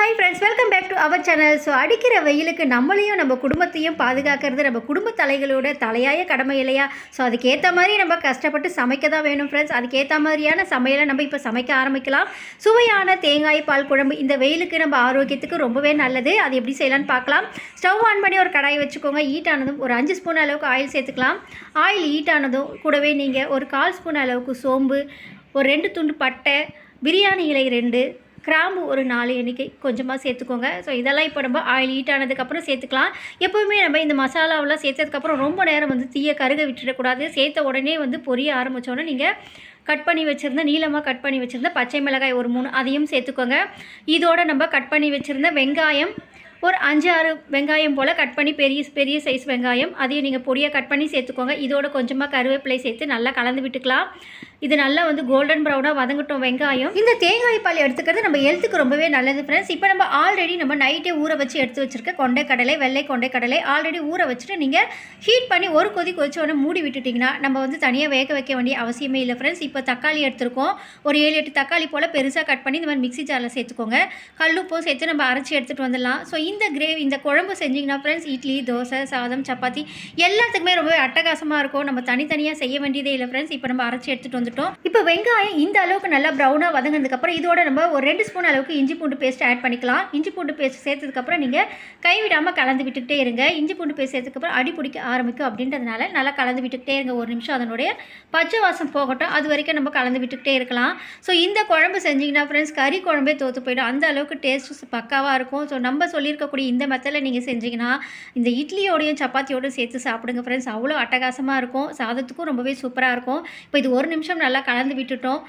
Hi friends welcome back to our channel so அடிக்கிற வெயிலுக்கு நம்மளையும் நம்ம குடும்பத்தையும் பாதுகாக்கிறது நம்ம குடும்ப தலைகளோட தலையாய கடமை இல்லையா? ஸோ அதுக்கேற்ற மாதிரி நம்ம கஷ்டப்பட்டு சமைக்க தான் வேணும் ஃப்ரெண்ட்ஸ் அதுக்கேற்ற மாதிரியான சமையலை நம்ம இப்போ சமைக்க ஆரம்பிக்கலாம். சுவையான தேங்காய் பால் குழம்பு இந்த வெயிலுக்கு நம்ம ஆரோக்கியத்துக்கு ரொம்பவே நல்லது. அது எப்படி செய்யலாம்னு பார்க்கலாம். ஸ்டவ் ஆன் பண்ணி ஒரு கடாய் வச்சுக்கோங்க. ஹீட் ஆனதும் ஒரு அஞ்சு ஸ்பூன் அளவுக்கு ஆயில் சேர்த்துக்கலாம். ஆயில் ஹீட் ஆனதும் கூடவே நீங்கள் ஒரு கால் ஸ்பூன் அளவுக்கு சோம்பு ஒரு ரெண்டு துண்டு பட்டை பிரியாணி இலை ரெண்டு கிராம்பு ஒரு நாலு எண்ணிக்கை கொஞ்சமாக சேர்த்துக்கோங்க. ஸோ இதெல்லாம் இப்போ நம்ம ஆயில் ஹீட் ஆனதுக்கப்புறம் சேர்த்துக்கலாம். எப்போவுமே நம்ம இந்த மசாலாவெல்லாம் சேர்த்ததுக்கப்புறம் ரொம்ப நேரம் வந்து தீயை கருக விட்டுடக்கூடாது. சேர்த்த உடனே வந்து பொரிய ஆரம்பித்தோன்னே நீங்கள் கட் பண்ணி வச்சுருந்த நீளமாக கட் பண்ணி வச்சுருந்த பச்சை மிளகாய் ஒரு மூணு அதையும் சேர்த்துக்கோங்க. இதோட நம்ம கட் பண்ணி வச்சுருந்த வெங்காயம் ஒரு அஞ்சு ஆறு வெங்காயம் போல் கட் பண்ணி பெரிய பெரிய சைஸ் வெங்காயம். அதையும் நீங்கள் பொடியாக கட் பண்ணி சேர்த்துக்கோங்க. இதோட கொஞ்சமாக கருவேப்பிலை சேர்த்து நல்லா கலந்து விட்டுக்கலாம். இது நல்லா வந்து கோல்டன் ப்ரௌனாக வதங்கட்டும் வெங்காயம். இந்த தேங்காய் பால் எடுத்துக்கிறது நம்ம ஹெல்த்துக்கு ரொம்பவே நல்லது ஃப்ரெண்ட்ஸ் இப்போ நம்ம ஆல்ரெடி நம்ம நைட்டே ஊற வச்சு எடுத்து வச்சுருக்க கொண்டை கடலை வெள்ளை கொண்டை கடலை ஆல்ரெடி ஊற வச்சுட்டு நீங்கள் ஹீட் பண்ணி ஒரு கொதி கொதிச்ச உடனே மூடி விட்டுட்டிங்கன்னா நம்ம வந்து தனியாக வேக வைக்க வேண்டிய அவசியமே இல்லை ஃப்ரெண்ட்ஸ் இப்போ தக்காளி எடுத்துருக்கோம். ஒரு ஏழு எட்டு தக்காளி போல் பெருசாக கட் பண்ணி இந்த மாதிரி மிக்ஸி ஜாரில் சேர்த்துக்கோங்க. கல்லுப்பும் சேர்த்து நம்ம அரைச்சி எடுத்துகிட்டு வந்துடலாம். ஸோ இந்த கிரேவி இந்த குழம்பு செஞ்சிங்கன்னா ஃப்ரெண்ட்ஸ் இட்லி தோசை சாதம் சப்பாத்தி எல்லாத்துக்குமே ரொம்பவே அட்டகாசமாக இருக்கும். நம்ம தனித்தனியாக செய்ய வேண்டியதே இல்லை ஃப்ரெண்ட்ஸ் இப்போ நம்ம அரைச்சி எடுத்துகிட்டு வந்துட்டோம். இப்போ வெங்காயம் இந்த அளவுக்கு நல்லா ப்ரௌனாக வதங்கினதுக்கப்புறம் இதோட நம்ம ஒரு ரெண்டு ஸ்பூன் அளவுக்கு இஞ்சி பூண்டு பேஸ்ட் ஆட் பண்ணிக்கலாம். இஞ்சி பூண்டு பேஸ்ட் சேர்த்ததுக்கப்புறம் நீங்கள் கைவிடாமல் கலந்து விட்டுக்கிட்டே இருங்க. இஞ்சி பூண்டு பேஸ்ட் சேர்த்ததுக்கப்புறம் அடி பிடிக்க ஆரம்பிக்கும் அப்படின்றதுனால நல்லா கலந்து விட்டுக்கிட்டே இருங்க. ஒரு நிமிஷம் அதனுடைய பச்சை வாசம் போகட்டும். அது வரைக்கும் நம்ம கலந்து விட்டுக்கிட்டே இருக்கலாம். ஸோ இந்த குழம்பு செஞ்சிங்கன்னா ஃப்ரெண்ட்ஸ் கறி குழம்பே தோற்று போயிடும். அந்த அளவுக்கு டேஸ்ட் பக்காவாக இருக்கும். ஸோ நம்ம இருக்கக்கூடிய இந்த மெத்தடில் நீங்கள் செஞ்சீங்கன்னா இந்த இட்லியோடையும் சப்பாத்தியோடையும் சேர்த்து சாப்பிடுங்க ஃப்ரெண்ட்ஸ் அவ்வளோ அட்டகாசமாக இருக்கும். சாதத்துக்கும் ரொம்பவே சூப்பராக இருக்கும். இப்போ இது ஒரு நிமிஷம் நல்லா கலந்து விட்டுட்டோம்.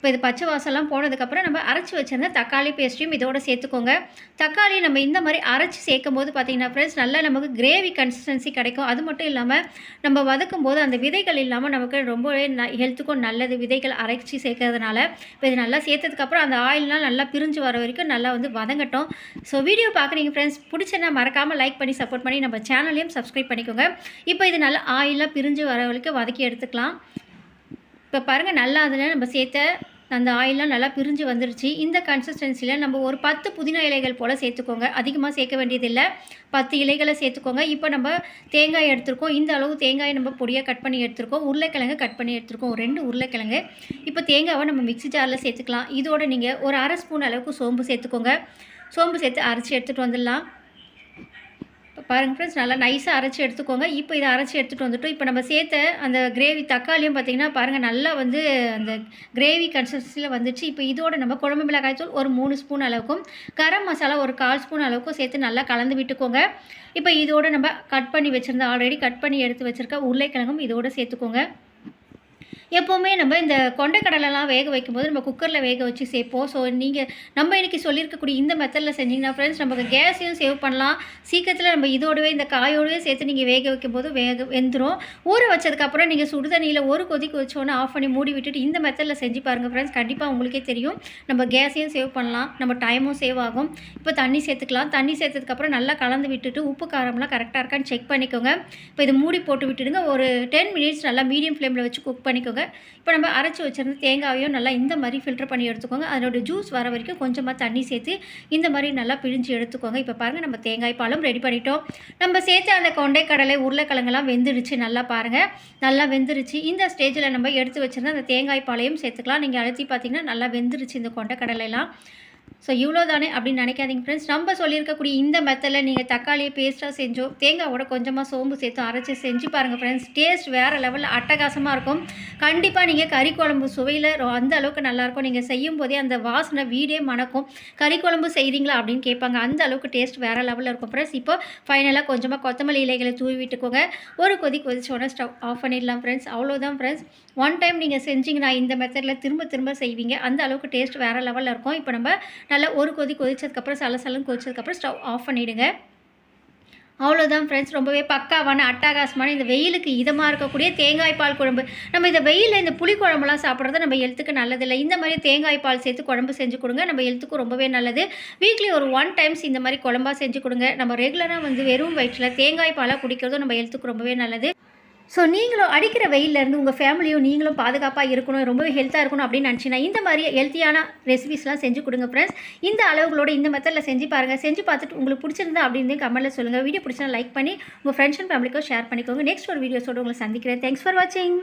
இப்போ இது பச்சை வாசம்லாம் போனதுக்கப்புறம் நம்ம அரைச்சி வச்சுருந்த தக்காளி பேஸ்ட்டையும் இதோடு சேர்த்துக்கோங்க. தக்காளி நம்ம இந்த மாதிரி அரைச்சி சேர்க்கும் போது பார்த்தீங்கன்னா ஃப்ரெண்ட்ஸ் நல்லா நமக்கு கிரேவி கன்சிஸ்டன்சி கிடைக்கும். அது மட்டும் இல்லாமல் நம்ம வதக்கும் போது அந்த விதைகள் இல்லாமல் நமக்கு ரொம்பவே ந ஹெல்த்துக்கும் நல்லது. விதைகள் அரைச்சி சேர்க்கறதுனால இப்போ இது நல்லா சேர்த்ததுக்கப்புறம் அந்த ஆயில்லாம் நல்லா பிரிஞ்சு வர வரைக்கும் நல்லா வந்து வதங்கட்டும். ஸோ வீடியோ பார்க்குறீங்க ஃப்ரெண்ட்ஸ் பிடிச்சனா மறக்காமல் லைக் பண்ணி சப்போர்ட் பண்ணி நம்ம சேனலையும் சப்ஸ்கிரைப் பண்ணிக்கோங்க. இப்போ இது நல்லா ஆயிலாக பிரிஞ்சு வர வரைக்கும் வதக்கி எடுத்துக்கலாம். இப்போ பாருங்கள் நல்லா அதில் நம்ம சேர்த்த அந்த ஆயிலெலாம் நல்லா பிரிஞ்சு வந்துருச்சு. இந்த கன்சிஸ்டன்சியில் நம்ம ஒரு பத்து புதினா இலைகள் போல் சேர்த்துக்கோங்க. அதிகமாக சேர்க்க வேண்டியதில்லை. பத்து இலைகளை சேர்த்துக்கோங்க. இப்போ நம்ம தேங்காய் எடுத்திருக்கோம். இந்த அளவு தேங்காயை நம்ம பொடியாக கட் பண்ணி எடுத்திருக்கோம். உருளைக்கிழங்கு கட் பண்ணி எடுத்திருக்கோம். ரெண்டு உருளைக்கிழங்கு. இப்போ தேங்காவை நம்ம மிக்ஸி ஜாரில் சேர்த்துக்கலாம். இதோட நீங்கள் ஒரு அரை ஸ்பூன் அளவுக்கு சோம்பு சேர்த்துக்கோங்க. சோம்பு சேர்த்து அரைச்சி எடுத்துகிட்டு வந்துடலாம். பாருங்கள் ஃப்ரெண்ட்ஸ் நல்லா நைஸாக அரைச்சி எடுத்துக்கோங்க. இப்போ இதை அரைச்சி எடுத்துகிட்டு வந்துட்டோம். இப்போ நம்ம சேர்த்த அந்த கிரேவி தக்காளியும் பார்த்திங்கன்னா பாருங்கள் நல்லா வந்து அந்த கிரேவி கன்சிஸ்டன்சியில் வந்துச்சு. இப்போ இதோட நம்ம குழம்பு மிளகாய் தூள் ஒரு மூணு ஸ்பூன் அளவுக்கும் கரம் மசாலா ஒரு கால் ஸ்பூன் அளவுக்கும் சேர்த்து நல்லா கலந்து விட்டுக்கோங்க. இப்போ இதோட நம்ம கட் பண்ணி வச்சுருந்தோம் ஆல்ரெடி கட் பண்ணி எடுத்து வச்சுருக்க உருளைக்கிழங்கும் இதோட சேர்த்துக்கோங்க. எப்போவுமே நம்ம இந்த கொண்டைக்கடலைலாம் வேக வைக்கும்போது நம்ம குக்கரில் வேக வச்சு சேர்ப்போம். ஸோ நீங்கள் நம்ம இன்றைக்கி சொல்லியிருக்கக்கூடிய இந்த மெத்தடில் செஞ்சிங்கன்னா ஃப்ரெண்ட்ஸ் நமக்கு கேஸையும் சேவ் பண்ணலாம். சீக்கிரத்தில் நம்ம இதோடவே இந்த காயோடவே சேர்த்து நீங்கள் வேக வைக்கும்போது வேக வெந்துடும் ஊற வச்சதுக்கப்புறம் நீங்கள் சுடுதண்ணியில் ஒரு கொதிக்கு கொதிச்சோன்னே ஆஃப் பண்ணி மூடி விட்டுட்டு இந்த மெத்தடில் செஞ்சு பாருங்கள் ஃப்ரெண்ட்ஸ் கண்டிப்பாக உங்களுக்கே தெரியும். நம்ம கேஸையும் சேவ் பண்ணலாம். நம்ம டைமும் சேவ் ஆகும். இப்போ தண்ணி சேர்த்துக்கலாம். தண்ணி சேர்த்ததுக்கப்புறம் நல்லா கலந்து விட்டுட்டு உப்பு காரம்லாம் கரெக்டாக இருக்கான்னு செக் பண்ணிக்கோங்க. இப்போ இது மூடி போட்டு விட்டுடுங்க. ஒரு டென் மினிட்ஸ் நல்லா மீடியம் ஃப்ளேமில் வச்சு குக் பண்ணிக்கோங்க. இப்போ நம்ம அரைச்சி வச்சிருந்த தேங்காயையும் நல்லா இந்த மாதிரி ஃபில்டர் பண்ணி எடுத்துக்கோங்க. அதனோட ஜூஸ் வர வரைக்கும் கொஞ்சமாக தண்ணி சேர்த்து இந்த மாதிரி நல்லா பிழிஞ்சு எடுத்துக்கோங்க. இப்போ பாருங்கள் நம்ம தேங்காய் பாலும் ரெடி பண்ணிட்டோம். நம்ம சேர்த்து அந்த கொண்டை கடலை உருளைக்கிழங்கெல்லாம் வெந்துடுச்சு. நல்லா பாருங்கள் நல்லா வெந்துருச்சு. இந்த ஸ்டேஜில் நம்ம எடுத்து வச்சிருந்த அந்த தேங்காய் பாலையும் சேர்த்துக்கலாம். நீங்கள் அழுத்தி பார்த்தீங்கன்னா நல்லா வெந்துருச்சு இந்த கொண்டை கடலைலாம் ஸோ இவ்வளோ தானே அப்படின்னு நினைக்காதீங்க ஃப்ரெண்ட்ஸ் நம்ம சொல்லியிருக்கக்கூடிய இந்த மெத்தடில் நீங்கள் தக்காளியை பேஸ்ட்டாக செஞ்சோ தேங்காவோட கொஞ்சமாக சோம்பு சேர்த்து அரைச்சி செஞ்சு பாருங்கள் ஃப்ரெண்ட்ஸ் டேஸ்ட் வேறு லெவலில் அட்டகாசமாக இருக்கும். கண்டிப்பாக நீங்கள் கறி குழம்பு சுவையில் அந்த அளவுக்கு நல்லாயிருக்கும் நீங்கள் செய்யும் போதே அந்த வாசனை வீடே மணக்கும். கறி குழம்பு செய்கிறீங்களா அப்படின்னு கேட்பாங்க. அந்த அளவுக்கு டேஸ்ட் வேறு லெவலில் இருக்கும் ஃப்ரெண்ட்ஸ் இப்போ ஃபைனலாக கொஞ்சமாக கொத்தமல்லி இலைகளை தூவி விட்டுக்கோங்க. ஒரு கொதி கொதிச்சோடனே ஸ்டவ் ஆஃப் பண்ணிடலாம் ஃப்ரெண்ட்ஸ் அவ்வளோதான் ஃப்ரெண்ட்ஸ் ஒன் டைம் நீங்கள் செஞ்சீங்கன்னா இந்த மெத்தடில் திரும்ப திரும்ப செய்வீங்க. அந்த அளவுக்கு டேஸ்ட் வேறு லெவலில் இருக்கும். இப்போ நம்ம நல்லா ஒரு கொதி கொதிச்சதுக்கப்புறம் சலசலம் கொதித்ததுக்கப்புறம் கொதிச்சதுக்கப்புறம் ஸ்டவ் ஆஃப் பண்ணிவிடுங்க அவ்வளோதான் ஃப்ரெண்ட்ஸ் ரொம்பவே பக்காவான அட்டகாசமான இந்த வெயிலுக்கு இதமாக இருக்கக்கூடிய தேங்காய் பால் குழம்பு. நம்ம இந்த வெயிலில் இந்த புளி குழம்புலாம் சாப்பிட்றது நம்ம ஹெல்த்துக்கு நல்லதில்லை. இந்த மாதிரி தேங்காய் பால் சேர்த்து குழம்பு செஞ்சு கொடுங்க. நம்ம ஹெல்த்துக்கு ரொம்பவே நல்லது. வீக்லி ஒரு ஒன் டைம்ஸ் இந்த மாதிரி குழம்பா செஞ்சு கொடுங்க. நம்ம ரெகுலராக வந்து வெறும் வயிற்றில் தேங்காய் பாலாக குடிக்கிறதும் நம்ம ஹெல்த்துக்கு ரொம்பவே நல்லது. ஸோ நீங்களும் அடிக்கிற வெயிலேருந்து உங்கள் ஃபேமிலியும் நீங்களும் பாதுகாப்பாக இருக்கணும் ரொம்பவே ஹெல்த்தாக இருக்கணும் அப்படின்னு நினச்சிங்கன்னா இந்த மாதிரி ஹெல்த்தியான ரெசிபிஸ்லாம் செஞ்சு கொடுங்க ஃப்ரெண்ட்ஸ் இந்த அளவுகளோட இந்த மெத்தடில் செஞ்சு பாருங்கள் செஞ்சு பார்த்துட்டு உங்களுக்கு பிடிச்சிருந்தா அப்படின்னு கமெண்ட்டில் சொல்லுங்கள் வீடியோ பிடிச்சா லைக் பண்ணி உங்கள் ஃப்ரெண்ட்ஸ் அண்ட் ஃபேமிலிக்கும் ஷேர் பண்ணிக்கோங்க. நெக்ஸ்ட் ஒரு வீடியோஸோடு உங்களை சந்திக்கிறேன். தேங்க்ஸ் ஃபார் வாட்சிங்